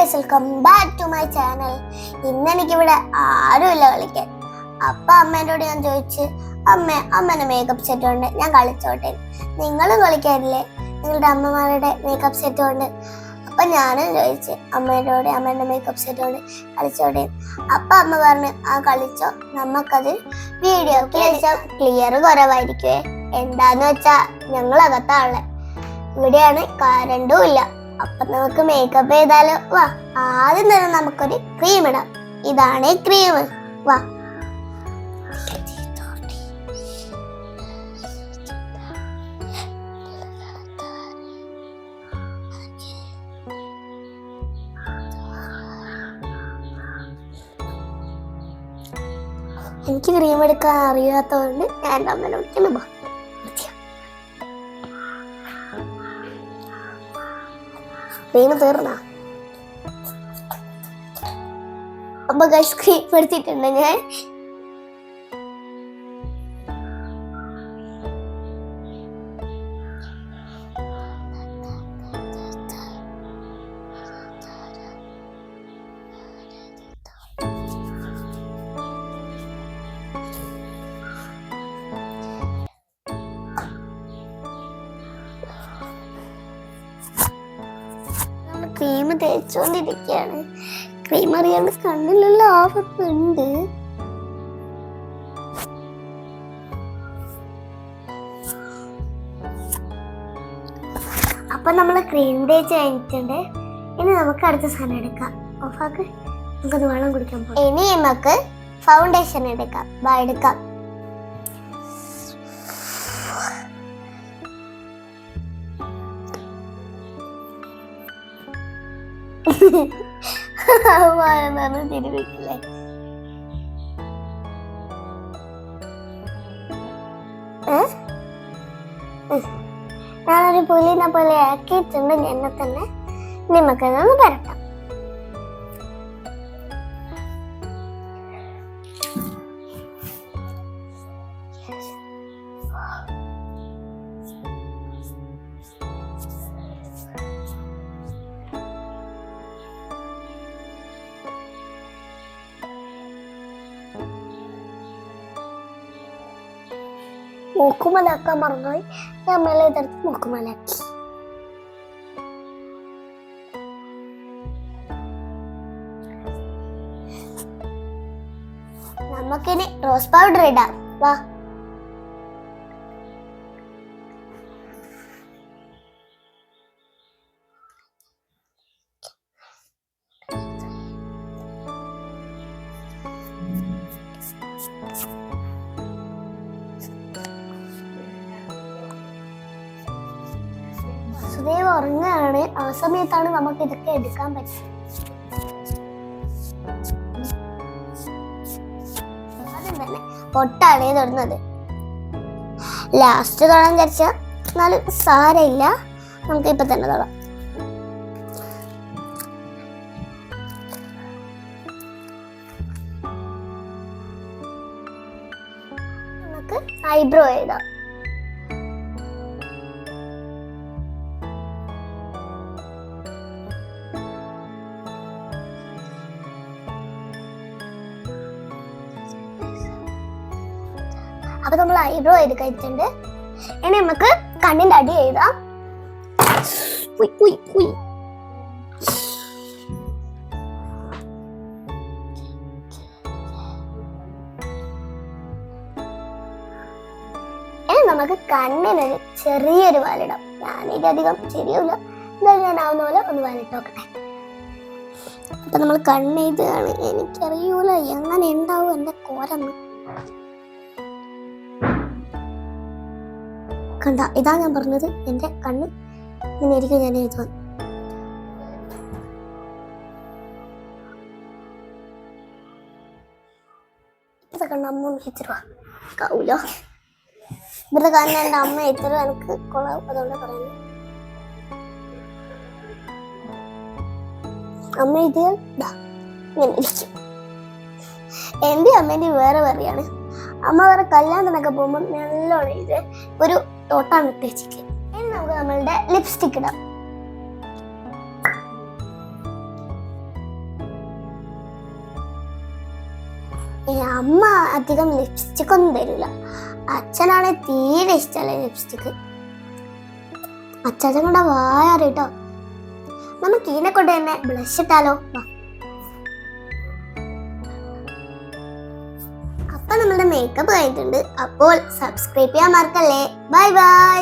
Guys welcome back to my channel ഇന്ന് എനിക്കിവിടെ ആരുമില്ല കളിക്കാൻ. അപ്പൊ അമ്മേനോട് ഞാൻ ചോദിച്ച് അമ്മ അമ്മേന്റെ മേക്കപ്പ് സെറ്റ് കൊണ്ട് ഞാൻ കളിച്ചോട്ടെ? നിങ്ങളും കളിക്കാറില്ലേ നിങ്ങളുടെ അമ്മമാരുടെ മേക്കപ്പ് സെറ്റ് കൊണ്ട്? അപ്പൊ ഞാനും ചോദിച്ച് അമ്മേനോട് അമ്മേന്റെ മേക്കപ്പ് സെറ്റ് കൊണ്ട് കളിച്ചോട്ടെ? അപ്പൊ അമ്മ പറഞ്ഞു ആ കളിച്ചോ. നമുക്കത് വീഡിയോ ക്ലിയർ കുറവായിരിക്കുവേ. എന്താന്ന് വെച്ചാ ഞങ്ങൾ അകത്താളെ ഇവിടെയാണ് കരണ്ടും ഇല്ല. അപ്പൊ നമുക്ക് മേക്കപ്പ് ചെയ്താലോ വാ ആദ്യം തന്നെ നമുക്കൊരു ക്രീം ഇടാം. ഇതാണ് ക്രീം വാ. എനിക്ക് ക്രീം എടുക്കാൻ അറിയാത്തതുകൊണ്ട് ഞാൻ അമ്മനെ വിളിക്കുന്നു ക്രീം തീർന്ന? അപ്പൊ ഗൈസ് ക്രീം എടുത്തിട്ടുണ്ട് ഞാൻ. ക്രീം തേച്ചുകൊണ്ടിരിക്കുകയാണ് ക്രീം അറിയാണ്ട് കണ്ണിലുള്ള ആവത്തുണ്ട് അപ്പൊ നമ്മൾ ക്രീം തേച്ച് കഴിഞ്ഞിട്ടുണ്ട്. ഇനി നമുക്ക് അടുത്ത സാധനം എടുക്കാം. ഓഫാക്ക്. നമുക്കത് വെള്ളം കുടിക്കാൻ പോകാം ഇനി നമുക്ക് ഫൗണ്ടേഷൻ എടുക്കാം. എടുക്കാം. വാഴ തിരുവിക്കില്ലേ ഞാനൊരു പുലിനെ പോലെ ആക്കിയിട്ടുണ്ട് എന്നെ തന്നെ നിമക്കൊന്ന് പരട്ടാം മൂക്കുമലാക്കാൻ മറന്നുപോയി. ഞാൻ മേലെ ഇതെടുത്ത് മൂക്കുമലാക്കി. നമുക്കിനി റോസ് പൗഡർ ഇടാം. വാ. ഉറങ്ങുകയാണ് ആ സമയത്താണ് നമുക്ക് ഇതൊക്കെ എടുക്കാൻ പറ്റുന്നത് തന്നെ പൊട്ടാണ് തൊടുന്നത് ലാസ്റ്റ് തൊടാൻ വിചാരിച്ച എന്നാലും സാരമില്ല. നമുക്ക് ഇപ്പൊ തന്നെ തൊടാം. നമുക്ക് ഐബ്രോ എഴുതാം. അപ്പൊ നമ്മൾ ഐബ്രോ ചെയ്ത് കഴിച്ചിട്ടുണ്ട് ഇനി നമുക്ക് കണ്ണിന്റെ അടി എഴുതാം. ഇനി നമുക്ക് കണ്ണിനൊരു ചെറിയൊരു വാലിടാം ഞാനിത് അധികം ശരിയാവില്ല എന്തായാലും ഞാൻ ആവുന്ന പോലെ ഒന്ന് വാലിട്ട് നോക്കട്ടെ അപ്പൊ നമ്മൾ കണ്ണെഴുതുകയാണ്. എനിക്കറിയൂല എങ്ങനെ ഉണ്ടാവും എന്റെ കോരന്ന് കണ്ട ഇതാ ഞാൻ പറഞ്ഞത് എന്റെ കണ്ണ്. ഇങ്ങനെ ആയിരിക്കും ഞാൻ എഴുതുവാൻ. അമ്മ എന്റെ അമ്മ പറയുന്നു. അമ്മ അമ്മേന്റെ വേറെ വേറെയാണ്. അമ്മ വേറെ കല്യാണത്തിനൊക്കെ പോകുമ്പോൾ നല്ലോണം ഇത് ഒരു തൊട്ടാണ് ഇട്ടേച്ചിട്ട് ഇനി നമുക്ക് നമ്മളുടെ ലിപ്സ്റ്റിക് ഇടാം. അമ്മ അധികം ലിപ്സ്റ്റിക് ഒന്നും തരില്ല. അച്ഛനാണ് തീരെ ഇഷ്ടമല്ല ലിപ്സ്റ്റിക് അച്ഛൻ കൂടെ വായാറിട്ടോ? നമുക്ക് ഇതിനെ കൊണ്ട് തന്നെ ബ്ലഷ് ഇട്ടാലോ? മേക്കപ്പ് കഴിഞ്ഞിട്ടുണ്ട്. അപ്പോൾ സബ്സ്ക്രൈബ് ചെയ്യാൻ മറക്കല്ലേ? Bye bye